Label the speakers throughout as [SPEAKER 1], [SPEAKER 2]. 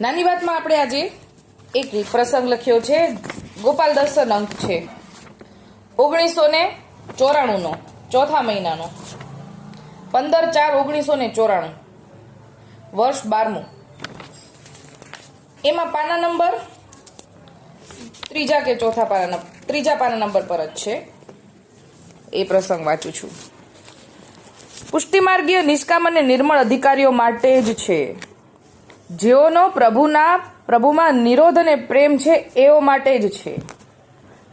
[SPEAKER 1] નાની વાતમાં આપણે આજે એક પ્રસંગ લખ્યો છે. ગોપાલ દર્શન અંક છે. ઓગણીસો ને ચોરાણુંનો, ચોથા મહિનાનો. પંદર ચાર ઓગણીસો ને ચોરાણું. વર્ષ બારમું. એમાં પાના નંબર ત્રીજા કે ચોથા પાના ત્રીજા પાના નંબર પર જ છે. એ પ્રસંગ વાંચું છું. પુષ્ટિમાર્ગીય નિષ્કામ અને નિર્મળ અધિકારીઓ માટે જ છે. જેઓનો પ્રભુના, પ્રભુમાં નિરોધ અને પ્રેમ છે, એઓ માટે જ છે.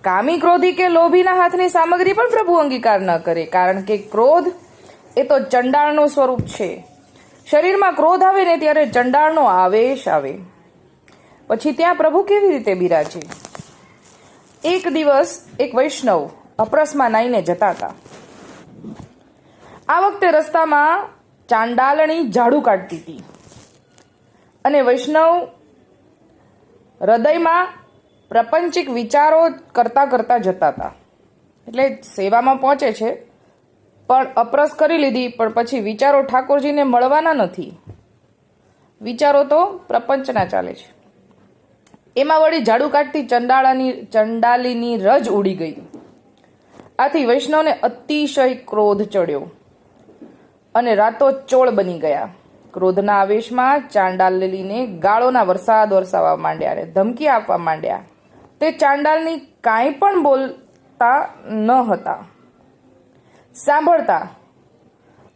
[SPEAKER 1] કામી ક્રોધી કે લોભીના હાથની સામગ્રી પણ પ્રભુ અંગીકાર ન કરે, કારણ કે ક્રોધ એ તો ચંડાળનું સ્વરૂપ છે. શરીરમાં ક્રોધ આવે ને ત્યારે ચંડાળનો આવેશ આવે. પછી ત્યાં પ્રભુ કેવી રીતે બિરાજે? એક દિવસ એક વૈષ્ણવ અપરસમાં નાઈને જતા હતા. આ વખતે રસ્તામાં ચાંડાલણી ઝાડુ કાઢતી હતી. અને વૈષ્ણવ હૃદયમાં પ્રપંચિક વિચારો કરતાં કરતાં જતા હતા. એટલે સેવામાં પહોંચે છે. પણ અપરસ કરી લીધી, પણ પછી વિચારો ઠાકોરજીને મળવાના નથી. વિચારો તો પ્રપંચના ચાલે છે. એમાં વળી ઝાડુ કાઢતી ચંડાળાની, ચંડાલીની રજ ઉડી ગઈ. આથી વૈષ્ણવને અતિશય ક્રોધ ચડ્યો અને રાતો ચોળ બની ગયા. ક્રોધના આવેશમાં ચાંડાલલીને ગાળોના વરસાદ વરસાવવા માંડ્યા અને ધમકી આપવા માંડ્યા. તે ચાંડાલની કાંઈ પણ બોલતા ન હતા. સાંભળતા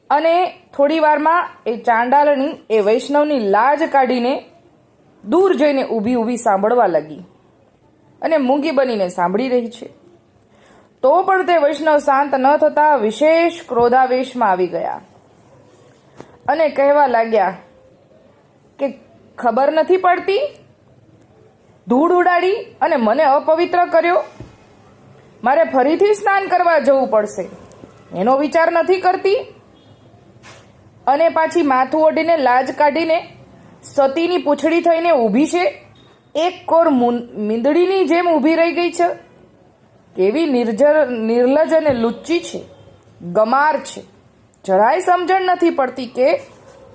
[SPEAKER 1] અને થોડી વારમાં એ ચાંડાલની, એ વૈષ્ણવની લાજ કાઢીને દૂર જઈને ઊભી ઊભી સાંભળવા લાગી અને મૂંગી બનીને સાંભળી રહી છે. તો પણ તે વૈષ્ણવ શાંત ન થતા વિશેષ ક્રોધાવેશમાં આવી ગયા. અને કહેવા લાગ્યા કે ખબર નથી પડતી? ધૂળ ઉડાડી અને મને અપવિત્ર કર્યો? મારે ફરીથી સ્નાન કરવા જવું પડશે. એનો વિચાર નથી કરતી? અને પાછી માથું ઓઢીને લાજ કાઢીને સતીની પૂંછડી થઈને ઊભી છે? એક કોર મીંદડીની જેમ ઊભી રહી ગઈ છે? કેવી નિર્જર, નિર્લજ અને લુચ્ચી છે. ગમાર છે. જરાય સમજણ નથી પડતી કે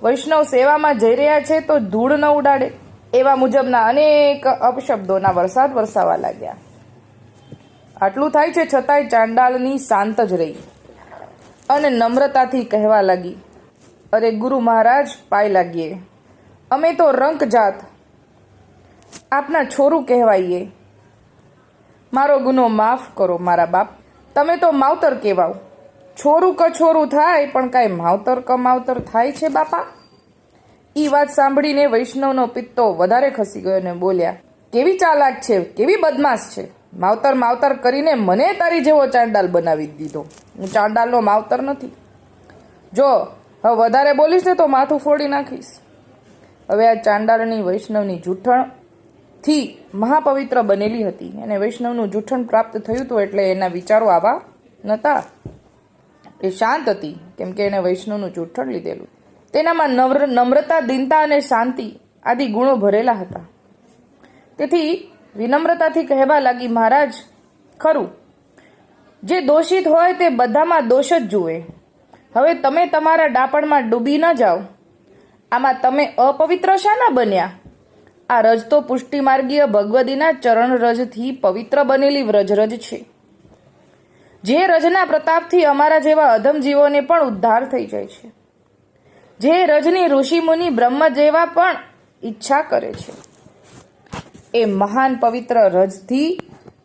[SPEAKER 1] વૈષ્ણવ સેવામાં જઈ રહ્યા છે તો ધૂળ ન ઉડાડે એવા મુજબના અનેક અપશબ્દોના વરસાદ વરસાવા લાગ્યા. આટલું થાય છે છતાંય ચાંડાલની શાંત જ રહી. અને નમ્રતાથી કહેવા લાગી, અરે ગુરુ મહારાજ, પાય લાગીએ. અમે તો રંક જાત. આપના છોરું કહેવાઈએ. મારો ગુનો માફ કરો, મારા બાપ. તમે તો માવતર કહેવાઓ. છોરું કછોરું થાય, પણ કાંઈ માવતર કમાવતર થાય છે બાપા? એ વાત સાંભળીને વૈષ્ણવનો પિત્તો વધારે ખસી ગયો અને બોલ્યા, કેવી ચાલાક છે, કેવી બદમાશ છે? માવતર માવતર કરીને મને તારી જેવો ચાંડાલ બનાવી દીધો. હું ચાંડાલનો માવતર નથી. જો, હવે વધારે બોલીશ ને તો માથું ફોડી નાખીશ. હવે આ ચાંડાલની વૈષ્ણવની જૂઠણથી મહાપવિત્ર બનેલી હતી. અને વૈષ્ણવનું જૂઠણ પ્રાપ્ત થયું હતું એટલે એના વિચારો આવા નહોતા એ શાંત હતી, કેમ કે એને વૈષ્ણવનું જૂઠણ લીધેલું. તેનામાં નમ્ર, નમ્રતા, દીનતા અને શાંતિ આદિ ગુણો ભરેલા હતા. તેથી વિનમ્રતાથી કહેવા લાગી મહારાજ, ખરું. જે દોષિત હોય તે બધામાં દોષ જ જુએ. હવે તમે તમારા ડાપણમાં ડૂબી ન જાઓ. આમાં તમે અપવિત્ર શાના બન્યા? આ રજ તો પુષ્ટિમાર્ગીય ભગવદીના ચરણ રજથી પવિત્ર બનેલી વ્રજરજ છે. જે રજના પ્રતાપથી અમારા જેવા અધમ જીવોને પણ ઉદ્ધાર થઈ જાય છે. જે રજની ઋષિમુનિ બ્રહ્મ જેવા પણ ઈચ્છા કરે છે. એ મહાન પવિત્ર રજથી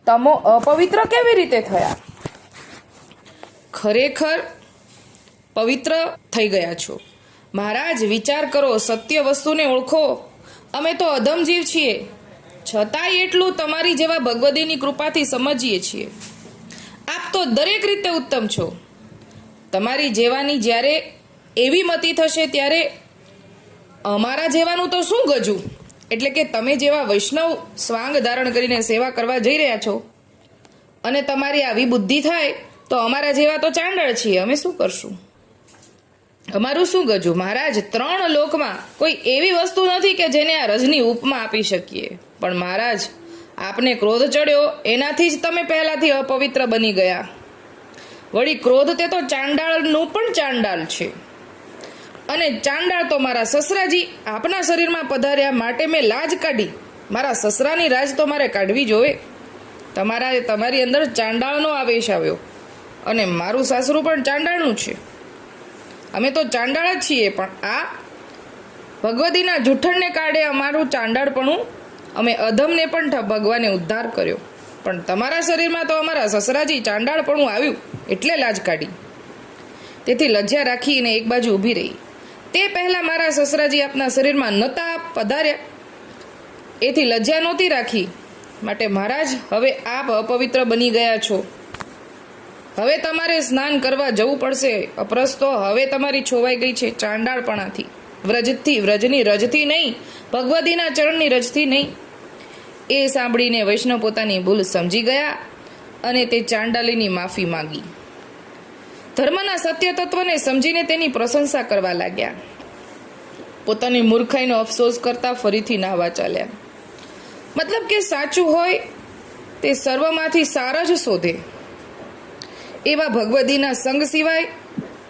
[SPEAKER 1] તમો અપવિત્ર કેવી રીતે થયા? ખરેખર પવિત્ર થઈ ગયા છો. મહારાજ, વિચાર કરો, સત્ય વસ્તુને ઓળખો. અમે તો અધમ જીવ છીએ. છતાંય એટલું તમારી જેવા ભગવદીની કૃપાથી સમજીએ છીએ. તો દરેક રીતે ઉત્તમ છો. તમારી જેવાની જ્યારે એવી મતિ થશે ત્યારે અમારા જેવાનું તો શું ગજું? એટલે કે તમે જેવા વૈષ્ણવ સ્વાંગ ધારણ કરીને સેવા કરવા જઈ રહ્યા છો અને તમારી આવી બુદ્ધિ થાય તો અમારા જેવા તો ચાંડળ છીએ, અમે શું કરશું? અમારું શું ગજું? મહારાજ, ત્રણ લોકમાં કોઈ એવી વસ્તુ નથી કે જેને આ રજની ઉપમા આપી શકીએ. પણ મહારાજ આપને ક્રોધ ચડ્યો, એનાથી જ તમે પહેલાથી અપવિત્ર બની ગયા. વળી ક્રોધ તે તો ચાંડાળનું પણ ચાંડાળ છે. અને ચાંડાળ તો મારા સસરાજી આપના શરીરમાં પધાર્યા માટે મેં લાજ કાઢી. મારા સસરાની રાજ તો મારે કાઢવી જોવે. તમારા તમારી અંદર ચાંડાળનો આવેશ આવ્યો. અને મારું સાસરું પણ ચાંડાળનું છે. અમે તો ચાંડાળ જ છીએ, પણ આ ભગવતીના જૂઠણને કારણે અમારું ચાંડાળપણું અમે અધમને પણ ભગવાને ઉદ્ધાર કર્યો. પણ તમારા શરીરમાં તો અમારા સસરાજી ચાંડાળપણું આવ્યું, એટલે લાજ કાઢી. તેથી લજ્જા રાખીને એક બાજુ ઊભી રહી. તે પહેલાં મારા સસરાજી આપના શરીરમાં નતા પધાર્યા. એથી લજ્જા નહોતી રાખી. માટે મહારાજ, હવે આપ અપવિત્ર બની ગયા છો. હવે તમારે સ્નાન કરવા જવું પડશે. અપરસ તો હવે તમારી છોવાઈ ગઈ છે ચાંડાળપણાથી. વ્રજથી વ્રજની રજથી નહીં. ભગવતીના ચરણની રજથી નહીં. એ સાંભળીને વૈષ્ણવ પોતાની ભૂલ સમજી ગયા અને તે ચાંડાલીની માફી માંગી. ધર્મના સત્ય તત્વને સમજીને તેની પ્રશંસા કરવા લાગ્યા. પોતાની મૂર્ખાઈનો અફસોસ કરતા ફરીથી નાહવા ચાલ્યા. મતલબ કે સાચું હોય તે સર્વમાંથી સારા જ શોધે. એવા ભગવદીના સંગ સિવાય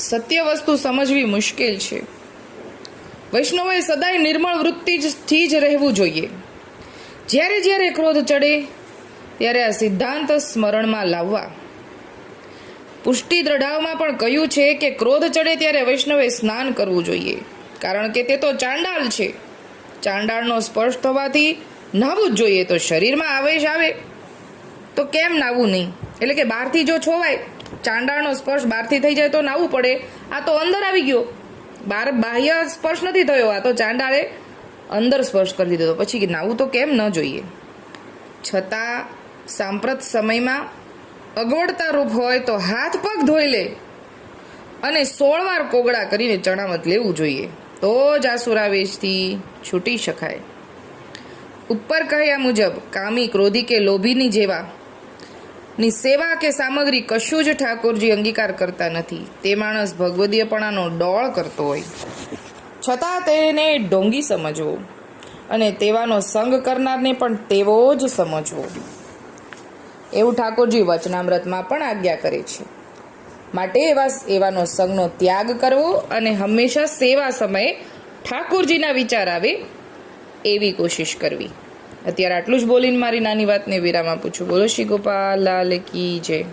[SPEAKER 1] સત્ય વસ્તુ સમજવી મુશ્કેલ છે. વૈષ્ણવે સદાય નિર્મળ વૃત્તિથી જ રહેવું જોઈએ. જ્યારે જ્યારે ક્રોધ ચડે, ત્યારે આ સિદ્ધાંત સ્મરણમાં લાવવા. પુષ્ટિ દ્રઢાવમાં પણ કહ્યું છે કે ક્રોધ ચડે ત્યારે વૈષ્ણવે સ્નાન કરવું જોઈએ. કારણ કે તે તો ચાંડાળ છે. ચાંડાળનો સ્પર્શ થવાથી નાહવું જ જોઈએ. તો શરીરમાં આવેશ આવે. તો કેમ નાવું નહીં? એટલે કે બહારથી જો છોવાય, ચાંડાળનો સ્પર્શ બહારથી થઈ જાય તો નાવું પડે. આ તો અંદર આવી ગયો. બહાર બાહ્ય સ્પર્શ નથી થયો. આ તો ચાંડાળે અંદર સ્પર્શ કરી દીધો પછી નાવું તો કેમ ન જોઈએ? છતાં સાંપ્રત સમયમાં અગવડતા રૂપ હોય તો હાથ પગ ધોઈ લે અને સોળ વાર કોગળા કરીને ચણામત લેવું જોઈએ. તો જ આ સુરાવેશથી છૂટી શકાય. ઉપર કહ્યા મુજબ, કામી, ક્રોધી કે લોભીની જેવા, ની સેવા કે સામગ્રી કશું જ ઠાકોરજી અંગીકાર કરતા નથી. તે માણસ ભગવદીયપણાનો ડોળ કરતો હોય. છતાં તેને ડોંગી સમજવો અને તેવાનો સંગ કરનારને પણ તેવો જ સમજવો. એવું ઠાકોરજી વચનામૃતમાં પણ આજ્ઞા કરે છે. માટે એવા એવાનો સંગનો ત્યાગ કરવો અને હંમેશા સેવા સમયે ઠાકોરજીના વિચાર આવે એવી કોશિશ કરવી. અત્યારે આટલું જ બોલીને મારી નાની વાતને વિરામ આપું છું બોલો શ્રી ગોપાલ, લાલ કી જય.